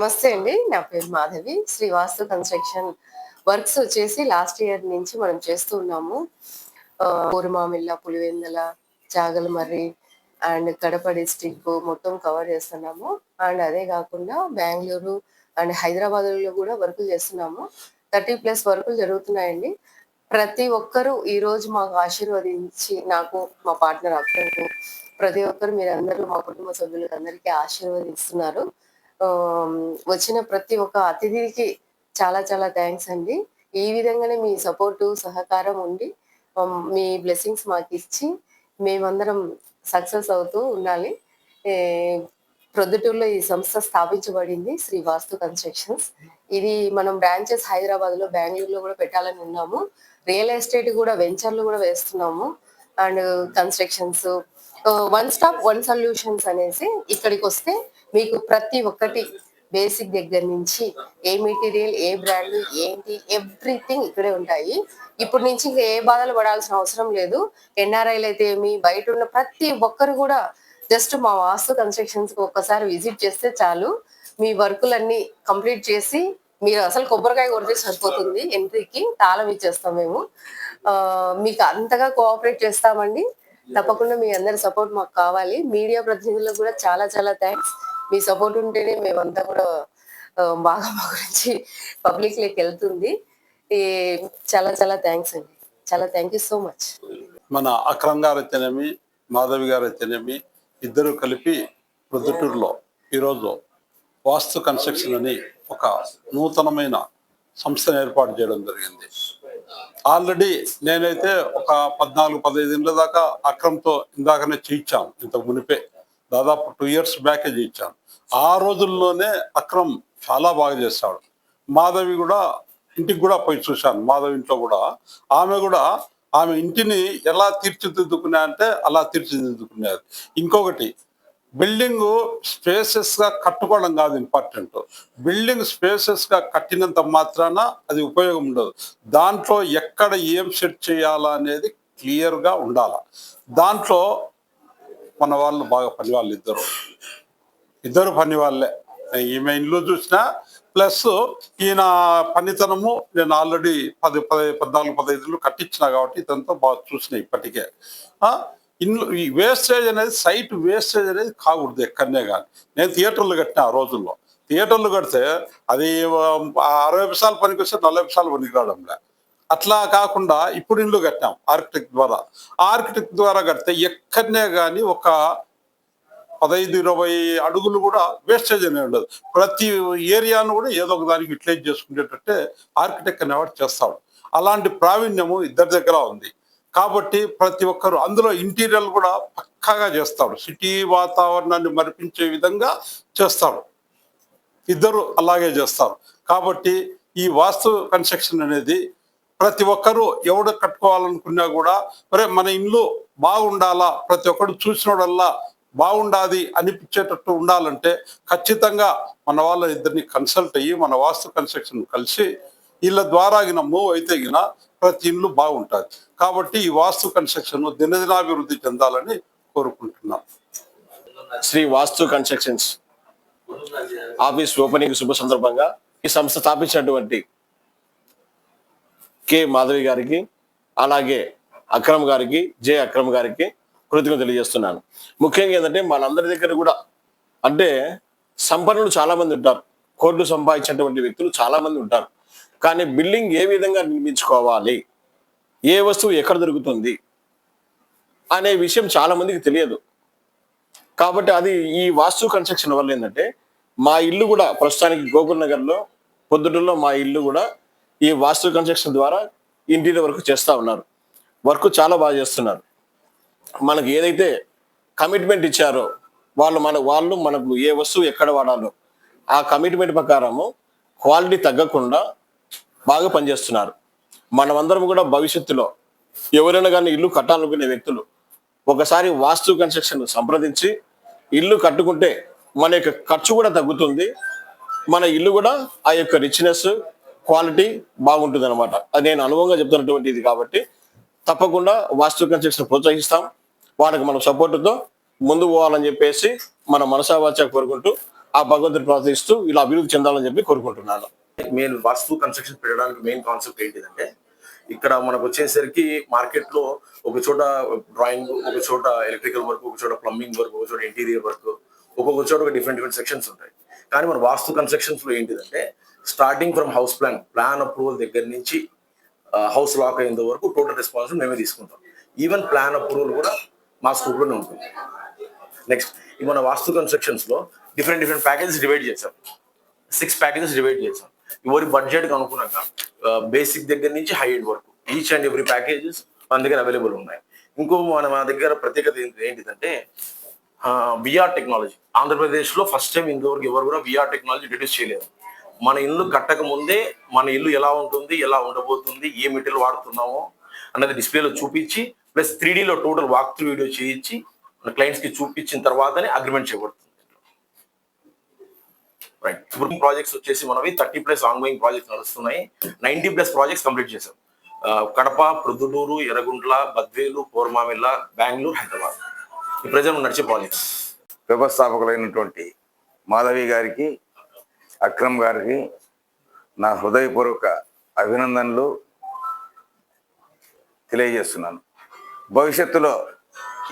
నమస్తే అండి. నా పేరు మాధవి. శ్రీవాస్తు కన్స్ట్రక్షన్ వర్క్స్ వచ్చేసి లాస్ట్ ఇయర్ నుంచి మనం చేస్తూ ఉన్నాము. ఊరుమామిల్ల పులివెందల చాగలమర్రి అండ్ కడప డిస్టిక్ మొత్తం కవర్ చేస్తున్నాము. అండ్ అదే కాకుండా బెంగళూరు అండ్ హైదరాబాద్లో కూడా వర్కులు చేస్తున్నాము. థర్టీ ప్లస్ వర్కులు జరుగుతున్నాయండి. ప్రతి ఒక్కరూ ఈ రోజు మాకు ఆశీర్వదించి నాకు మా పార్ట్నర్ అక్కకు ప్రతి ఒక్కరు మీరందరూ మా కుటుంబ సభ్యులందరికీ ఆశీర్వదిస్తున్నారు. వచ్చిన ప్రతి ఒక్క అతిథికి చాలా చాలా థ్యాంక్స్ అండి. ఈ విధంగానే మీ సపోర్టు సహకారం ఉండి మీ బ్లెస్సింగ్స్ మాకు ఇచ్చి మేమందరం సక్సెస్ అవుతూ ఉండాలి. ప్రొద్దుటూరులో ఈ సంస్థ స్థాపించబడింది శ్రీ వాస్తు కన్స్ట్రక్షన్స్. ఇది మనం బ్రాంచెస్ హైదరాబాద్లో బెంగళూరులో కూడా పెట్టాలని ఉన్నాము. రియల్ ఎస్టేట్ కూడా వెంచర్లు కూడా వేస్తున్నాము. And constructions one stop one solutions అనేసి ఇక్కడికి వస్తే మీకు ప్రతి ఒక్కటి బేసిక్ దగ్గర నుంచి ఏ మెటీరియల్ ఏ బ్రాండ్ ఏంటి ఎవ్రీథింగ్ ఇక్కడే ఉంటాయి. ఇప్పుడు నుంచి ఇంకా ఏ బాధలు పడాల్సిన అవసరం లేదు. ఎన్ఆర్ఐలు అయితే ఏమి బయట ఉన్న ప్రతి ఒక్కరు కూడా జస్ట్ మా వాస్తు కన్స్ట్రక్షన్స్ ఒక్కసారి విజిట్ చేస్తే చాలు. మీ వర్కులన్నీ కంప్లీట్ చేసి మీరు అసలు కొబ్బరికాయ కొడితే సరిపోతుంది. ఎంట్రీకి తాళం ఇచ్చేస్తాం మేము. మీకు అంతగా కోఆపరేట్ చేస్తామండి. తప్పకుండా మీ అందరి సపోర్ట్ మాకు కావాలి. మీడియా ప్రతినిధులకు కూడా చాలా చాలా థ్యాంక్స్ మీ సపోర్ట్ ఉంటేనే మేమంతా కూడా బాగా మా గురించి పబ్లిక్లోకి వెళ్తుంది. ఈ చాలా చాలా థ్యాంక్స్ అండి. చాలా థ్యాంక్ యూ సో మచ్ మన అక్రమ్ గారు అయితేనేమి మాధవి గారు అయితేనేమి ఇద్దరు కలిపి ప్రొద్దుటూరులో ఈరోజు వాస్తు కన్స్ట్రక్షన్ అని ఒక నూతనమైన సంస్థను ఏర్పాటు చేయడం జరిగింది. ఆల్రెడీ నేనైతే ఒక పద్నాలుగు పదహైదు ఏళ్ళ దాకా అక్రమ్తో ఇందాకనే చేయించాను ఇంతకు మునిపే. దాదాపు టూ ఇయర్స్ బ్యాకే చేయించాను. ఆ రోజుల్లోనే అక్రమ్ చాలా బాగా చేస్తాడు. మాధవి కూడా ఇంటికి కూడా పోయి చూశాను. మాధవి ఇంట్లో కూడా. ఆమె కూడా ఆమె ఇంటిని ఎలా తీర్చిదిద్దుకున్నా అంటే అలా తీర్చిదిద్దుకునేది. ఇంకొకటి బిల్డింగ్ స్పేసెస్గా కట్టుకోవడం కాదు ఇంపార్టెంట్. బిల్డింగ్ స్పేసెస్గా కట్టినంత మాత్రాన అది ఉపయోగం ఉండదు. దాంట్లో ఎక్కడ ఏం సెట్ చేయాలా అనేది క్లియర్గా ఉండాల. దాంట్లో మన వాళ్ళు బాగా పని వాళ్ళు ఇద్దరు. ఇద్దరు పని వాళ్ళే. ఈమె ఇంట్లో చూసినా ప్లస్ ఈయన పనితనము నేను ఆల్రెడీ పది పది పద్నాలుగు పదహైదులు కట్టించిన కాబట్టి ఇదంతా బాగా చూసిన ఇప్పటికే. ఆ, ఇల్లు ఈ వేస్టేజ్ అనేది సైట్ వేస్టేజ్ అనేది కాకూడదు ఎక్కడనే కానీ. నేను థియేటర్లు కట్టిన ఆ రోజుల్లో. థియేటర్లు కడితే అది అరవై నిమిషాలు పనికి వస్తే నలభై నిమిషాలు పనికి రావడంలే. అట్లా కాకుండా ఇప్పుడు ఇల్లు కట్టాం ఆర్కిటెక్ట్ ద్వారా. ఆర్కిటెక్ట్ ద్వారా కడితే ఎక్కడనే కానీ ఒక పదహైదు ఇరవై అడుగులు కూడా వేస్టేజ్ అనేది ఉండదు. ప్రతి ఏరియాను కూడా ఏదో ఒక దానికి యూటిలైజ్ చేసుకునేటట్టే ఆర్కిటెక్ట్ అనేవాడు చేస్తాడు. అలాంటి ప్రావీణ్యము ఇద్దరి దగ్గర ఉంది. కాబట్టి ప్రతి ఒక్కరు అందులో ఇంటీరియర్ కూడా పక్కాగా చేస్తాడు. సిటీ వాతావరణాన్ని మరిపించే విధంగా చేస్తాడు. ఇద్దరు అలాగే చేస్తారు. కాబట్టి ఈ వాస్తు కన్స్ట్రక్షన్ అనేది ప్రతి ఒక్కరూ ఎవడు కట్టుకోవాలనుకున్నా కూడా మరి మన ఇల్లు బాగుండాలా? ప్రతి ఒక్కరు చూసినోడల్లా బాగుండాది అనిపించేటట్టు ఉండాలంటే ఖచ్చితంగా మన వాళ్ళ ఇద్దరిని కన్సల్ట్ అయ్యి మన వాస్తు కన్స్ట్రక్షన్ కలిసి వీళ్ళ ద్వారా గిన మూవ్ అయితే గిన ప్రతి ఇల్లు బాగుంటుంది. కాబట్టి ఈ వాస్తు కన్స్ట్రక్షన్ దినదినాభివృద్ధి చెందాలని కోరుకుంటున్నాం. Sri Vastu constructions office opening శుభ సందర్భంగా ఈ సంస్థ స్థాపించినటువంటి కె మాధవి గారికి అలాగే అక్రమ్ గారికి జే అక్రమ్ గారికి కృతజ్ఞత తెలియజేస్తున్నాను. ముఖ్యంగా ఏంటంటే మనందరి దగ్గర కూడా అంటే సంపన్నులు చాలామంది ఉంటారు. కోట్లు సంపాదించినటువంటి వ్యక్తులు చాలామంది ఉంటారు. కానీ బిల్డింగ్ ఏ విధంగా నిర్మించుకోవాలి? ఏ వస్తువు ఎక్కడ దొరుకుతుంది? అనే విషయం చాలామందికి తెలియదు. కాబట్టి అది ఈ వాస్తు కన్స్ట్రక్షన్ వల్ల ఏంటంటే మా ఇల్లు కూడా ప్రస్తుతానికి గోకుల్ నగర్లో పొద్దుటలో మా ఇల్లు కూడా ఈ వాస్తు కన్స్ట్రక్షన్ ద్వారా ఇంటీరియర్ వర్క్ చేస్తూ ఉన్నారు. వర్క్ చాలా బాగా చేస్తున్నారు. మనకు ఏదైతే కమిట్మెంట్ ఇచ్చారో వాళ్ళు మన వాళ్ళు మనకు ఏ వస్తువు ఎక్కడ వాడాలో ఆ కమిట్మెంట్ ప్రకారము క్వాలిటీ తగ్గకుండా బాగా పనిచేస్తున్నారు. మనమందరం కూడా భవిష్యత్తులో ఎవరైనా కానీ ఇల్లు కట్టాలనుకునే వ్యక్తులు ఒకసారి వాస్తు కన్స్ట్రక్షన్ సంప్రదించి ఇల్లు కట్టుకుంటే మన యొక్క ఖర్చు కూడా తగ్గుతుంది. మన ఇల్లు కూడా ఆ యొక్క రిచ్నెస్ క్వాలిటీ బాగుంటుంది అనమాట అది నేను అనుభవంగా చెప్తున్నటువంటి ఇది కాబట్టి తప్పకుండా వాస్తు కన్స్ట్రక్షన్ ప్రోత్సహిస్తాం. వాళ్ళకి మనం సపోర్టుతో ముందు పోవాలని చెప్పేసి మన మనసావాచ కోరుకుంటూ ఆ భగవంతుని ప్రార్థిస్తూ ఇలా అభివృద్ధి చెందాలని చెప్పి కోరుకుంటున్నాను. మెయిన్ వాస్తు కన్స్ట్రక్షన్ పెట్టడానికి మెయిన్ కాన్సెప్ట్ ఏంటిదంటే ఇక్కడ మనకు వచ్చేసరికి మార్కెట్లో ఒక చోట డ్రాయింగ్ ఒక చోట ఎలక్ట్రికల్ వర్క్ ఒక చోట ప్లంబింగ్ వర్క్ ఒక చోట ఇంటీరియర్ వర్క్ ఒక్కొక్క చోట ఒక డిఫరెంట్ డిఫరెంట్ సెక్షన్స్ ఉంటాయి. కానీ మన వాస్తు కన్స్ట్రక్షన్స్లో ఏంటిదంటే starting from house plan plan approval దగ్గర నుంచి హౌస్ లాక్ అయ్యేంత వరకు టోటల్ రెస్పాన్స్ మేమే తీసుకుంటాం. ఈవెన్ ప్లాన్ అప్రూవల్ కూడా మా స్కూప్లోనే ఉంటుంది. నెక్స్ట్ ఈ మన వాస్తు కన్స్ట్రక్షన్స్లో డిఫరెంట్ డిఫరెంట్ ప్యాకేజెస్ డివైడ్ చేశాం. సిక్స్ ప్యాకేజెస్ డివైడ్ చేశాం. ఎవరి బడ్జెట్కి అనుగుణంగా బేసిక్ దగ్గర నుంచి హై ఎండ్ వరకు ఈచ్ అండ్ ఎవ్రీ ప్యాకేజెస్ మన దగ్గర అవైలబుల్ ఉన్నాయి. ఇంకో మన మన దగ్గర ప్రత్యేకత ఏంటిదంటే విఆర్ టెక్నాలజీ ఆంధ్రప్రదేశ్లో ఫస్ట్ టైం ఇంతవరకు ఎవరు కూడా విఆర్ టెక్నాలజీ ఇంట్రడ్యూస్ చేయలేదు. మన ఇల్లు కట్టక ముందే మన ఇల్లు ఎలా ఉంటుంది ఎలా ఉండబోతుంది ఏ మెటీరియల్ వాడుతున్నామో అన్నది డిస్ప్లేలో చూపించి ప్లస్ త్రీ డీలో టోటల్ వాక్ త్రూ వీడియో చేయించి మన క్లయింట్స్కి చూపించిన తర్వాతనే అగ్రిమెంట్ చేయబడుతుంది రైట్ ఇప్పుడు ప్రాజెక్ట్స్ వచ్చేసి మనవి థర్టీ ప్లస్ ఆన్గోయింగ్ ప్రాజెక్ట్స్ నడుస్తున్నాయి. నైంటీ ప్లస్ ప్రాజెక్ట్స్ కంప్లీట్ చేశాం. కడప ప్రొద్దుటూరు ఎర్రగుంట్ల బద్వేలు కోరమామిల్ల బెంగళూరు హైదరాబాద్. ప్రజలు నడిచే ప్రాజెక్ట్స్ వ్యవస్థాపకులైనటువంటి మాధవి గారికి అక్రమ్ గారికి నా హృదయపూర్వక అభినందనలు తెలియజేస్తున్నాను. భవిష్యత్తులో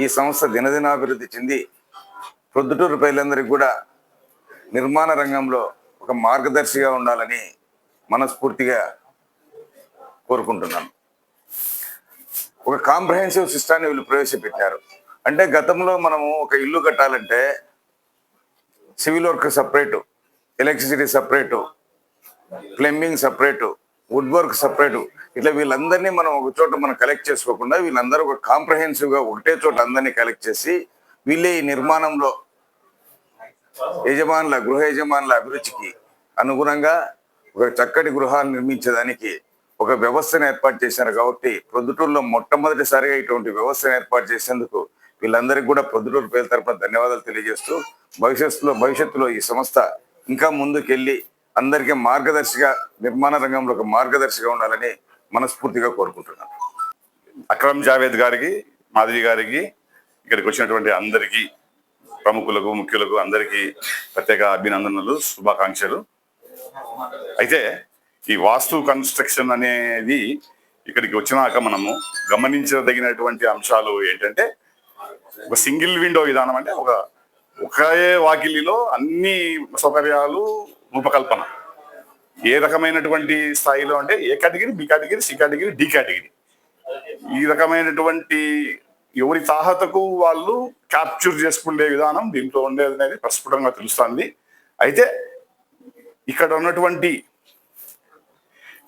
ఈ సంస్థ దినదినాభివృద్ధి చెంది ప్రొద్దుటూరు ప్రజలందరికీ కూడా నిర్మాణ రంగంలో ఒక మార్గదర్శిగా ఉండాలని మనస్ఫూర్తిగా కోరుకుంటున్నాను. ఒక కాంప్రహెన్సివ్ సిస్టాన్ని వీళ్ళు ప్రవేశపెట్టారు. అంటే గతంలో మనము ఒక ఇల్లు కట్టాలంటే civil work separate electricity separate plumbing separate wood work separate. ఇట్లా వీళ్ళందరినీ మనం ఒక చోట మనం కలెక్ట్ చేసుకోకుండా వీళ్ళందరూ ఒక కాంప్రహెన్సివ్గా ఒకటే చోట అందరినీ కలెక్ట్ చేసి వీళ్ళే ఈ నిర్మాణంలో యజమానుల గృహ యజమానుల అభిరుచికి అనుగుణంగా ఒక చక్కటి గృహాలు నిర్మించడానికి ఒక వ్యవస్థను ఏర్పాటు చేశారు కాబట్టి ప్రొద్దుటూరులో మొట్టమొదటిసారిగా ఇటువంటి వ్యవస్థను ఏర్పాటు చేసేందుకు వీళ్ళందరికీ కూడా పొద్దుటూరు పేరు తరపున ధన్యవాదాలు తెలియజేస్తూ భవిష్యత్తులో భవిష్యత్తులో ఈ సంస్థ ఇంకా ముందుకెళ్ళి అందరికీ మార్గదర్శిగా నిర్మాణ రంగంలో ఒక మార్గదర్శిగా ఉండాలని మనస్ఫూర్తిగా కోరుకుంటున్నాను. అక్రమ్ జావేద్ గారికి మాధవి గారికి ఇక్కడికి వచ్చినటువంటి అందరికీ ప్రముఖులకు ముఖ్యులకు అందరికీ ప్రత్యేక అభినందనలు శుభాకాంక్షలు. అయితే ఈ వాస్తు కన్స్ట్రక్షన్ అనేది ఇక్కడికి వచ్చినాక మనము గమనించదగినటువంటి అంశాలు ఏంటంటే ఒక సింగిల్ విండో విధానం అంటే ఒక ఒకే వాకిలిలో అన్ని సౌకర్యాలు రూపకల్పన. ఏ రకమైనటువంటి స్థాయిలో అంటే A category B category C category D category. ఈ రకమైనటువంటి ఎవరి తాహతకు వాళ్ళు క్యాప్చర్ చేసుకునే విధానం దీంట్లో ఉండేది అనేది ప్రస్ఫుటంగా తెలుస్తుంది. అయితే ఇక్కడ ఉన్నటువంటి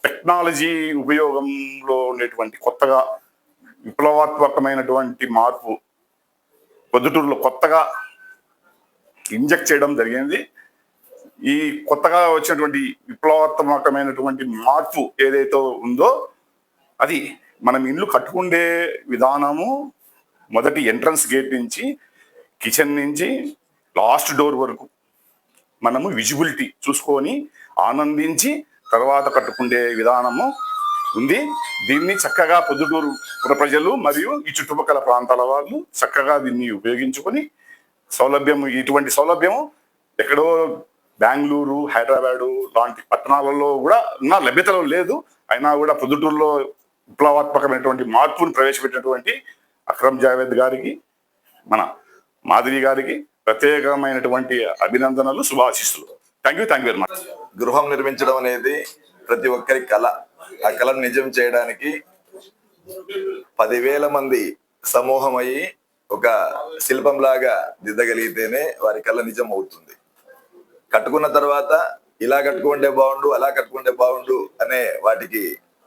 టెక్నాలజీ ఉపయోగంలో ఉండేటువంటి కొత్తగా విప్లవాత్మకమైనటువంటి మార్పు పొద్దుటూరులో కొత్తగా ఇంజెక్ట్ చేయడం జరిగింది. ఈ కొత్తగా వచ్చినటువంటి విప్లవాత్మకమైనటువంటి మార్పు ఏదైతే ఉందో అది మనం ఇల్లు కట్టుకుండే విధానము మొదటి ఎంట్రన్స్ గేట్ నుంచి కిచెన్ నుంచి లాస్ట్ డోర్ వరకు మనము విజిబిలిటీ చూసుకొని ఆనందించి తర్వాత కట్టుకుండే విధానము ఉంది. దీన్ని చక్కగా పొద్దుటూరు ప్రజలు మరియు ఈ చుట్టుపక్కల ప్రాంతాల వాళ్ళు చక్కగా దీన్ని ఉపయోగించుకొని సౌలభ్యం ఇటువంటి సౌలభ్యం ఎక్కడో బెంగళూరు హైదరాబాదు లాంటి పట్టణాలలో కూడా ఉన్న లభ్యతలో లేదు. అయినా కూడా పొద్దుటూరులో విప్లవాత్మకమైనటువంటి మార్పును ప్రవేశపెట్టినటువంటి అక్రమ్ జావేద్ గారికి మన మాధవి గారికి ప్రత్యేకమైనటువంటి అభినందనలు శుభాశిస్తులు thank you thank you very much గృహం నిర్మించడం అనేది ప్రతి ఒక్కరి కళ. ఆ కళను నిజం చేయడానికి పదివేల మంది సమూహం అయ్యి ఒక శిల్పంలాగా దిద్దగలిగితేనే వారి కళ నిజం అవుతుంది. కట్టుకున్న తర్వాత ఇలా కట్టుకుంటే బాగుండు అలా కట్టుకుంటే బాగుండు అనే వాటికి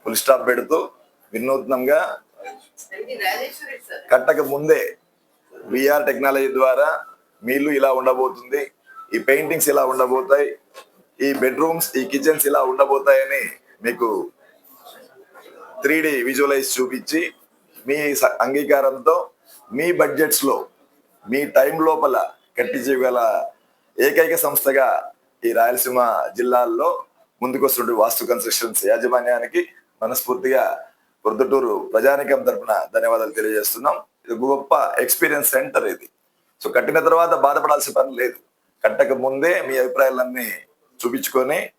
ఫుల్ స్టాప్ పెడుతూ వినూత్నంగా కట్టక ముందే విఆర్ టెక్నాలజీ ద్వారా మీలు ఇలా ఉండబోతుంది ఈ పెయింటింగ్స్ ఇలా ఉండబోతాయి ఈ బెడ్రూమ్స్ ఈ కిచెన్స్ ఇలా ఉండబోతాయని మీకు త్రీ డి విజువలైజ్ చూపించి మీ స- అంగీకారంతో మీ బడ్జెట్స్లో మీ టైం లోపల కట్టించగల ఏకైక సంస్థగా ఈ రాయలసీమ జిల్లాల్లో ముందుకొస్తున్న వాస్తు కన్స్ట్రక్షన్స్ యాజమాన్యానికి మనస్ఫూర్తిగా ప్రొద్దుటూరు ప్రజానికం తరపున ధన్యవాదాలు తెలియజేస్తున్నాం. ఇది గొప్ప ఎక్స్పీరియన్స్ సెంటర్ ఇది. సో కట్టిన తర్వాత బాధపడాల్సిన పని లేదు. కట్టక ముందే మీ అభిప్రాయాలన్నీ చూపించుకొని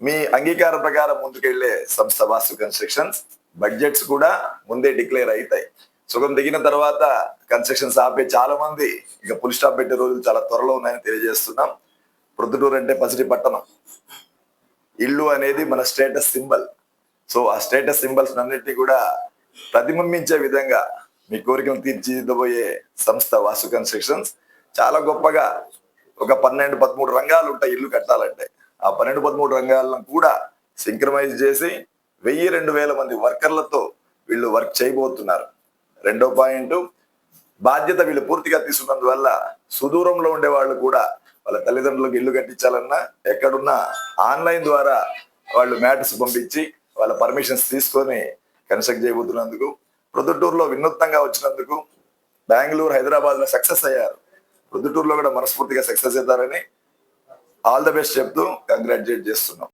మీ అంగీకార ప్రకారం ముందుకెళ్ళే సంస్థ వాస్తు కన్స్ట్రక్షన్స్ బడ్జెట్స్ కూడా ముందే డిక్లేర్ అవుతాయి సుగం దిగిన తర్వాత కన్స్ట్రక్షన్స్ ఆపే చాలా మంది ఇక పులి స్టాప్ పెట్టే రోజులు చాలా త్వరలో ఉన్నాయని తెలియజేస్తున్నాం. ప్రొద్దుటూరు అంటే పసిటి పట్టణం. ఇల్లు అనేది మన స్టేటస్ సింబల్ సో ఆ స్టేటస్ సింబల్స్ అన్నిటినీ కూడా ప్రతిబింబించే విధంగా మీ కోరికలు తీర్చిదిద్దబోయే సంస్థ వాసు కన్స్ట్రక్షన్స్ చాలా గొప్పగా ఒక పన్నెండు పదమూడు రంగాలు ఉంటాయి ఇల్లు కట్టాలంటే. ఆ పన్నెండు పదమూడు రంగాలను కూడా సింక్రమైజ్ చేసి వెయ్యి రెండు వేల మంది వర్కర్లతో వీళ్ళు వర్క్ చేయబోతున్నారు. రెండో పాయింట్ బాధ్యత వీళ్ళు పూర్తిగా తీసుకున్నందువల్ల సుదూరంలో ఉండే వాళ్ళు కూడా వాళ్ళ తల్లిదండ్రులకు ఇల్లు కట్టించాలన్నా ఎక్కడున్నా ఆన్లైన్ ద్వారా వాళ్ళు మ్యాటర్స్ పంపించి వాళ్ళ పర్మిషన్స్ తీసుకొని కన్స్ట్రక్ట్ చేయబోతున్నందుకు ప్రొద్దుటూరులో వినూత్నంగా వచ్చినందుకు బెంగళూరు హైదరాబాద్లో సక్సెస్ అయ్యారు. ప్రొద్దుటూరులో కూడా మనస్ఫూర్తిగా సక్సెస్ అవుతారని ఆల్ ద బెస్ట్ చెప్తూ కంగ్రాచులేట్ చేస్తున్నాం.